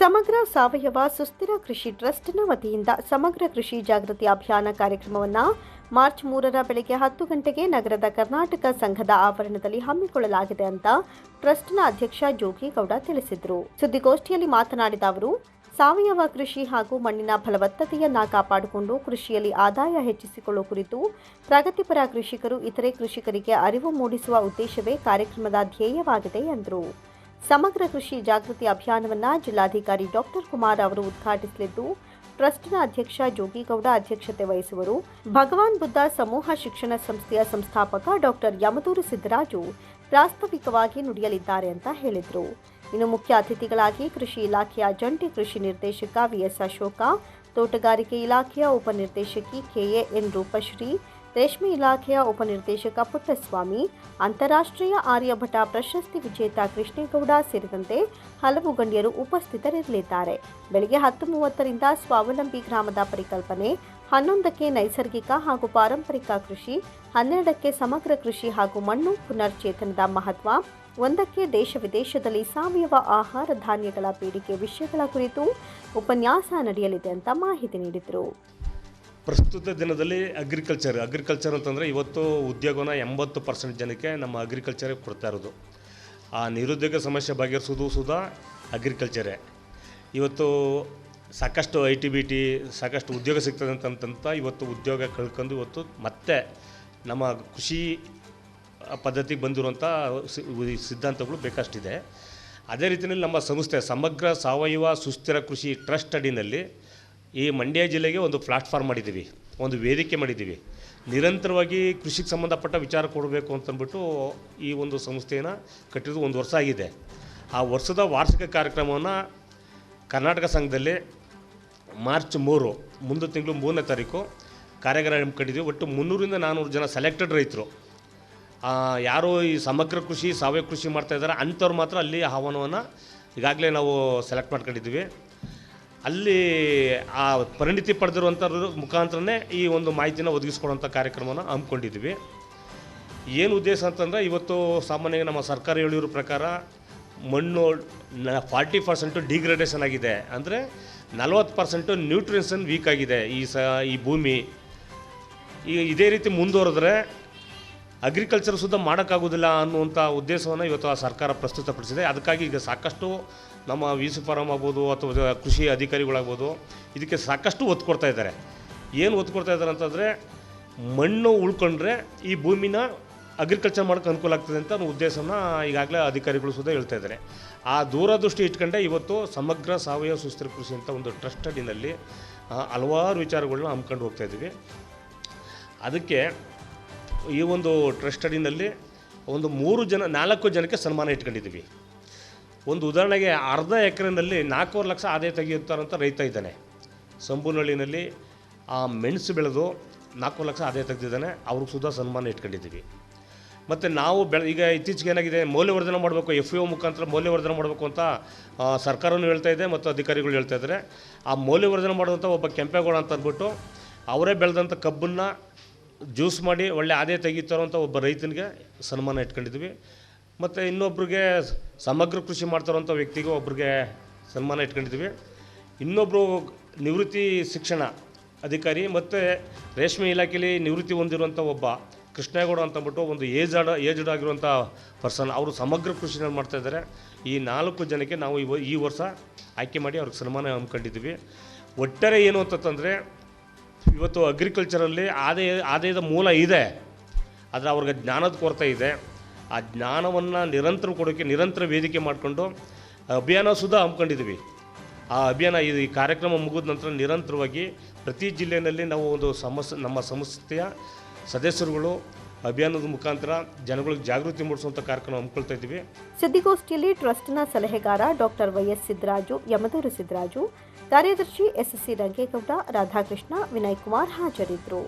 ಸಮಗ್ರ ಸಾವಯವ ಸುಸ್ಥಿರ ಕೃಷಿ ಟ್ರಸ್ಟ್ನ ವತಿಯಿಂದ ಸಮಗ್ರ ಕೃಷಿ ಜಾಗೃತಿ ಅಭಿಯಾನ ಕಾರ್ಯಕ್ರಮವನ್ನು ಮಾರ್ಚ್ ಮೂರರ ಬೆಳಗ್ಗೆ ಹತ್ತು ಗಂಟೆಗೆ ನಗರದ ಕರ್ನಾಟಕ ಸಂಘದ ಆವರಣದಲ್ಲಿ ಹಮ್ಮಿಕೊಳ್ಳಲಾಗಿದೆ ಅಂತ ಟ್ರಸ್ಟ್ನ ಅಧ್ಯಕ್ಷ ಜೋಗೇಗೌಡ ತಿಳಿಸಿದರು. ಸುದ್ದಿಗೋಷ್ಠಿಯಲ್ಲಿ ಮಾತನಾಡಿದ ಅವರು, ಸಾವಯವ ಕೃಷಿ ಹಾಗೂ ಮಣ್ಣಿನ ಫಲವತ್ತತೆಯನ್ನು ಕಾಪಾಡಿಕೊಂಡು ಕೃಷಿಯಲ್ಲಿ ಆದಾಯ ಹೆಚ್ಚಿಸಿಕೊಳ್ಳುವ ಕುರಿತು ಪ್ರಗತಿಪರ ಕೃಷಿಕರು ಇತರೆ ಕೃಷಿಕರಿಗೆ ಅರಿವು ಮೂಡಿಸುವ ಉದ್ದೇಶವೇ ಕಾರ್ಯಕ್ರಮದ ಧ್ಯೇಯವಾಗಿದೆ ಎಂದರು. ಸಮಗ್ರ ಕೃಷಿ ಜಾಗೃತಿ ಅಭಿಯಾನವನ್ನು ಜಿಲ್ಲಾಧಿಕಾರಿ ಡಾಕ್ಟರ್ ಕುಮಾರ್ ಅವರು ಉದ್ಘಾಟಿಸಲಿದ್ದು, ಟ್ರಸ್ಟ್ನ ಅಧ್ಯಕ್ಷ ಜೋಗಿಗೌಡ ಅಧ್ಯಕ್ಷತೆ ವಹಿಸುವರು. ಭಗವಾನ್ ಬುದ್ಧ ಸಮೂಹ ಶಿಕ್ಷಣ ಸಂಸ್ಥೆಯ ಸಂಸ್ಥಾಪಕ ಡಾಕ್ಟರ್ ಯಮದೂರು ಸಿದ್ದರಾಜು ಪ್ರಾಸ್ತಾವಿಕವಾಗಿ ನುಡಿಯಲಿದ್ದಾರೆ ಅಂತ ಹೇಳಿದರು. ಇನ್ನು ಮುಖ್ಯ ಅತಿಥಿಗಳಾಗಿ ಕೃಷಿ ಇಲಾಖೆಯ ಜಂಟಿ ಕೃಷಿ ನಿರ್ದೇಶಕ ವಿಎಸ್ ಅಶೋಕ, ತೋಟಗಾರಿಕೆ ಇಲಾಖೆಯ ಉಪನಿರ್ದೇಶಕಿ ಕೆಎ ಎನ್ ರೂಪಶ್ರೀ ರೇಷ್ಮೆ ಇಲಾಖೆಯ ಉಪನಿರ್ದೇಶಕ ಪುಟ್ಟಸ್ವಾಮಿ, ಅಂತಾರಾಷ್ಟ್ರೀಯ ಆರ್ಯಭಟ ಪ್ರಶಸ್ತಿ ವಿಜೇತ ಕೃಷ್ಣೇಗೌಡ ಸೇರಿದಂತೆ ಹಲವು ಗಣ್ಯರು ಉಪಸ್ಥಿತರಿರಲಿದ್ದಾರೆ. ಬೆಳಗ್ಗೆ ಹತ್ತು ಮೂವತ್ತರಿಂದ ಸ್ವಾವಲಂಬಿ ಗ್ರಾಮದ ಪರಿಕಲ್ಪನೆ, ಹನ್ನೊಂದಕ್ಕೆ ನೈಸರ್ಗಿಕ ಹಾಗೂ ಪಾರಂಪರಿಕ ಕೃಷಿ, ಹನ್ನೆರಡಕ್ಕೆ ಸಮಗ್ರ ಕೃಷಿ ಹಾಗೂ ಮಣ್ಣು ಪುನರ್ಚೇತನದ ಮಹತ್ವ, ಒಂದಕ್ಕೆ ದೇಶ ವಿದೇಶದಲ್ಲಿ ಸಾವಯವ ಆಹಾರ ಧಾನ್ಯಗಳ ಬೇಡಿಕೆ ವಿಷಯಗಳ ಕುರಿತು ಉಪನ್ಯಾಸ ನಡೆಯಲಿದೆ ಅಂತ ಮಾಹಿತಿ ನೀಡಿದರು. ಪ್ರಸ್ತುತ ದಿನದಲ್ಲಿ ಅಗ್ರಿಕಲ್ಚರ್ ಅಗ್ರಿಕಲ್ಚರ್ ಅಂತಂದರೆ ಇವತ್ತು ಉದ್ಯೋಗನ ಎಂಬತ್ತು ಪರ್ಸೆಂಟ್ ಜನಕ್ಕೆ ನಮ್ಮ ಅಗ್ರಿಕಲ್ಚರೇ ಕೊಡ್ತಾ ಇರೋದು. ಆ ನಿರುದ್ಯೋಗ ಸಮಸ್ಯೆ ಬಗೆಹರಿಸೋದು ಸುಧಾ ಅಗ್ರಿಕಲ್ಚರೇ ಇವತ್ತು ಸಾಕಷ್ಟು ಐ ಟಿ ಬಿ ಟಿ ಸಾಕಷ್ಟು ಉದ್ಯೋಗ ಸಿಗ್ತದೆ ಅಂತಂತ ಇವತ್ತು ಉದ್ಯೋಗ ಕಳ್ಕೊಂಡು ಇವತ್ತು ಮತ್ತೆ ನಮ್ಮ ಕೃಷಿ ಪದ್ಧತಿಗೆ ಬಂದಿರುವಂಥ ಸಿದ್ಧಾಂತಗಳು ಬೇಕಷ್ಟಿದೆ. ಅದೇ ರೀತಿಯಲ್ಲಿ ನಮ್ಮ ಸಂಸ್ಥೆ ಸಮಗ್ರ ಸಾವಯವ ಸುಸ್ಥಿರ ಕೃಷಿ ಟ್ರಸ್ಟ್ ಅಡಿನಲ್ಲಿ ಈ ಮಂಡ್ಯ ಜಿಲ್ಲೆಗೆ ಒಂದು ಪ್ಲಾಟ್ಫಾರ್ಮ್ ಮಾಡಿದ್ದೀವಿ, ಒಂದು ವೇದಿಕೆ ಮಾಡಿದ್ದೀವಿ. ನಿರಂತರವಾಗಿ ಕೃಷಿಗೆ ಸಂಬಂಧಪಟ್ಟ ವಿಚಾರ ಕೊಡಬೇಕು ಅಂತಂದ್ಬಿಟ್ಟು ಈ ಒಂದು ಸಂಸ್ಥೆಯನ್ನು ಕಟ್ಟಿದ್ದು ಒಂದು ವರ್ಷ ಆಗಿದೆ. ಆ ವರ್ಷದ ವಾರ್ಷಿಕ ಕಾರ್ಯಕ್ರಮವನ್ನು ಕರ್ನಾಟಕ ಸಂಘದಲ್ಲಿ ಮಾರ್ಚ್ ಮೂರು, ಮುಂದೆ ತಿಂಗಳು ಮೂರನೇ ತಾರೀಕು ಕಾರ್ಯಾಗಾರ ಹಮ್ಮಿಕೊಂಡಿದ್ವಿ ಒಟ್ಟು ಮುನ್ನೂರಿಂದ ನಾನ್ನೂರು ಜನ ಸೆಲೆಕ್ಟೆಡ್ ರೈತರು. ಯಾರು ಈ ಸಮಗ್ರ ಕೃಷಿ, ಸಾವಯವ ಕೃಷಿ ಮಾಡ್ತಾ ಇದ್ದಾರೆ, ಅಂಥವ್ರು ಮಾತ್ರ ಅಲ್ಲಿ ಆಹ್ವಾನವನ್ನು ಈಗಾಗಲೇ ನಾವು ಸೆಲೆಕ್ಟ್ ಮಾಡ್ಕೊಂಡಿದ್ದೀವಿ. ಅಲ್ಲಿ ಆ ಪರಿಣಿತಿ ಪಡೆದಿರುವಂಥವ್ರ ಮುಖಾಂತರನೇ ಈ ಒಂದು ಮಾಹಿತಿನ ಒದಗಿಸ್ಕೊಡುವಂಥ ಕಾರ್ಯಕ್ರಮನ ಹಮ್ಮಿಕೊಂಡಿದ್ದೀವಿ. ಏನು ಉದ್ದೇಶ ಅಂತಂದರೆ ಇವತ್ತು ಸಾಮಾನ್ಯವಾಗಿ ನಮ್ಮ ಸರ್ಕಾರ ಹೇಳಿರೋ ಪ್ರಕಾರ ಮಣ್ಣು ಫಾರ್ಟಿ ಪರ್ಸೆಂಟು ಡಿಗ್ರೇಡೇಷನ್ ಆಗಿದೆ. ಅಂದರೆ ನಲವತ್ತು ಪರ್ಸೆಂಟು ನ್ಯೂಟ್ರಿಷನ್ ವೀಕ್ ಆಗಿದೆ ಈ ಸ ಈ ಭೂಮಿ. ಈಗ ಇದೇ ರೀತಿ ಮುಂದುವರೆದ್ರೆ ಅಗ್ರಿಕಲ್ಚರ್ ಸುದ್ದ ಮಾಡೋಕ್ಕಾಗೋದಿಲ್ಲ ಅನ್ನುವಂಥ ಉದ್ದೇಶವನ್ನು ಇವತ್ತು ಆ ಸರ್ಕಾರ ಪ್ರಸ್ತುತಪಡಿಸಿದೆ. ಅದಕ್ಕಾಗಿ ಈಗ ಸಾಕಷ್ಟು ನಮ್ಮ ವಿ ಸಿ ಫಾರಮ್ ಆಗ್ಬೋದು ಅಥವಾ ಕೃಷಿ ಅಧಿಕಾರಿಗಳಾಗ್ಬೋದು ಇದಕ್ಕೆ ಸಾಕಷ್ಟು ಒತ್ತು ಕೊಡ್ತಾ ಇದ್ದಾರೆ. ಏನು ಒತ್ತು ಕೊಡ್ತಾ ಇದ್ದಾರೆ ಅಂತಂದರೆ ಮಣ್ಣು ಉಳ್ಕೊಂಡ್ರೆ ಈ ಭೂಮಿನ ಅಗ್ರಿಕಲ್ಚರ್ ಮಾಡೋಕ್ಕೆ ಅನುಕೂಲ ಆಗ್ತದೆ ಅಂತ ಉದ್ದೇಶನ ಈಗಾಗಲೇ ಅಧಿಕಾರಿಗಳು ಸುದ್ದ ಹೇಳ್ತಾ ಇದ್ದಾರೆ. ಆ ದೂರದೃಷ್ಟಿ ಇಟ್ಕೊಂಡೆ ಇವತ್ತು ಸಮಗ್ರ ಸಾವಯವ ಸುಸ್ಥಿರ ಕೃಷಿ ಅಂತ ಒಂದು ಟ್ರಸ್ಟಡಿನಲ್ಲಿ ಹಲವಾರು ವಿಚಾರಗಳನ್ನ ಹೋಗ್ತಾ ಇದ್ದೀವಿ. ಅದಕ್ಕೆ ಈ ಒಂದು ಟ್ರಸ್ಟಡಿನಲ್ಲಿ ಒಂದು ಮೂರು ಜನ, ನಾಲ್ಕು ಜನಕ್ಕೆ ಸನ್ಮಾನ ಇಟ್ಕೊಂಡಿದ್ದೀವಿ. ಒಂದು ಉದಾಹರಣೆಗೆ ಅರ್ಧ ಎಕರೆನಲ್ಲಿ ನಾಲ್ಕೂವರೆ ಲಕ್ಷ ಆದಾಯ ತೆಗೆಯುತ್ತಾರಂತ ರೈತ ಇದ್ದಾನೆ. ಸಂಬೂನಹಳ್ಳಿನಲ್ಲಿ ಆ ಮೆಣಸು ಬೆಳೆದು ನಾಲ್ಕು ಲಕ್ಷ ಆದಾಯ ತೆಗೆದಿದ್ದಾನೆ, ಅವ್ರಿಗೆ ಸುಧಾ ಸನ್ಮಾನ ಇಟ್ಕೊಂಡಿದ್ದೀವಿ. ಮತ್ತು ನಾವು ಬೆಳೆ, ಈಗ ಇತ್ತೀಚೆಗೆ ಏನಾಗಿದೆ, ಮೌಲ್ಯವರ್ಧನೆ ಮಾಡಬೇಕು ಎಫ್ ಇ ಒ ಮುಖಾಂತರ ಮೌಲ್ಯವರ್ಧನೆ ಮಾಡಬೇಕು ಅಂತ ಸರ್ಕಾರನೂ ಹೇಳ್ತಾ ಇದೆ ಮತ್ತು ಅಧಿಕಾರಿಗಳು ಹೇಳ್ತಾ ಇದ್ದಾರೆ. ಆ ಮೌಲ್ಯವರ್ಧನೆ ಮಾಡುವಂಥ ಒಬ್ಬ ಕೆಂಪೇಗೌಡ ಅಂತ ಅಂದ್ಬಿಟ್ಟು, ಅವರೇ ಬೆಳೆದಂಥ ಕಬ್ಬನ್ನು ಜ್ಯೂಸ್ ಮಾಡಿ ಒಳ್ಳೆ ಆದಾಯ ತೆಗಿತಾರೋ ಅಂತ ಒಬ್ಬ ರೈತನಿಗೆ ಸನ್ಮಾನ ಇಟ್ಕೊಂಡಿದ್ವಿ. ಮತ್ತು ಇನ್ನೊಬ್ರಿಗೆ ಸಮಗ್ರ ಕೃಷಿ ಮಾಡ್ತಾರೋಂಥ ವ್ಯಕ್ತಿಗೆ ಒಬ್ರಿಗೆ ಸನ್ಮಾನ ಇಟ್ಕೊಂಡಿದ್ವಿ. ಇನ್ನೊಬ್ಬರು ನಿವೃತ್ತಿ ಶಿಕ್ಷಣ ಅಧಿಕಾರಿ ಮತ್ತು ರೇಷ್ಮೆ ಇಲಾಖೆಯಲ್ಲಿ ನಿವೃತ್ತಿ ಹೊಂದಿರುವಂಥ ಒಬ್ಬ ಕೃಷ್ಣೇಗೌಡ ಅಂತ ಅಂದ್ಬಿಟ್ಟು ಒಂದು ಏಜಡ್ ಏಜ್ಡ್ ಆಗಿರುವಂಥ ಪರ್ಸನ್ ಅವರು ಸಮಗ್ರ ಕೃಷಿನ ಮಾಡ್ತಾ ಇದ್ದಾರೆ. ಈ ನಾಲ್ಕು ಜನಕ್ಕೆ ನಾವು ಈ ವರ್ಷ ಆಯ್ಕೆ ಮಾಡಿ ಅವ್ರಿಗೆ ಸನ್ಮಾನ ಹಮ್ಮಿಕೊಂಡಿದ್ದೀವಿ. ಒಟ್ಟಾರೆ ಏನು ಅಂತಂತಂದರೆ ಇವತ್ತು ಅಗ್ರಿಕಲ್ಚರಲ್ಲಿ ಆದಾಯ ಆದಾಯದ ಮೂಲ ಇದೆ. ಆದರೆ ಅವ್ರಿಗೆ ಜ್ಞಾನದ ಕೊರತೆ ಇದೆ. ಆ ಜ್ಞಾನವನ್ನು ನಿರಂತರ ಕೊಡೋಕ್ಕೆ ನಿರಂತರ ವೇದಿಕೆ ಮಾಡಿಕೊಂಡು ಅಭಿಯಾನ ಸುಧಾ ಹಮ್ಮಿಕೊಂಡಿದ್ದೀವಿ ಆ ಅಭಿಯಾನ ಈ ಕಾರ್ಯಕ್ರಮ ಮುಗಿದ ನಂತರ ನಿರಂತರವಾಗಿ ಪ್ರತಿ ಜಿಲ್ಲೆಯಲ್ಲಿ ನಾವು ಒಂದು ಸಮಸ್, ನಮ್ಮ ಸಂಸ್ಥೆಯ ಸದಸ್ಯರುಗಳು ಅಭಿಯಾನದ ಮುಖಾಂತರ ಜನಗಳಿಗೆ ಜಾಗೃತಿ ಮೂಡಿಸುವಂಥ ಕಾರ್ಯಕ್ರಮ ಹಮ್ಮಿಕೊಳ್ತಾ ಇದ್ದೀವಿ. ಸುದ್ದಿಗೋಷ್ಠಿಯಲ್ಲಿ ಟ್ರಸ್ಟ್ನ ಸಲಹೆಗಾರ ಡಾಕ್ಟರ್ ವೈಎಸ್ ಸಿದ್ದರಾಜು, ಯಮದೂರು ಸಿದ್ದರಾಜು, ಕಾರ್ಯದರ್ಶಿ ಎಸ್ಎಸ್ಸಿ ರಂಗೇಗೌಡ, ರಾಧಾಕೃಷ್ಣ, ವಿನಯ್ ಕುಮಾರ್ ಹಾಜರಿದ್ದರು.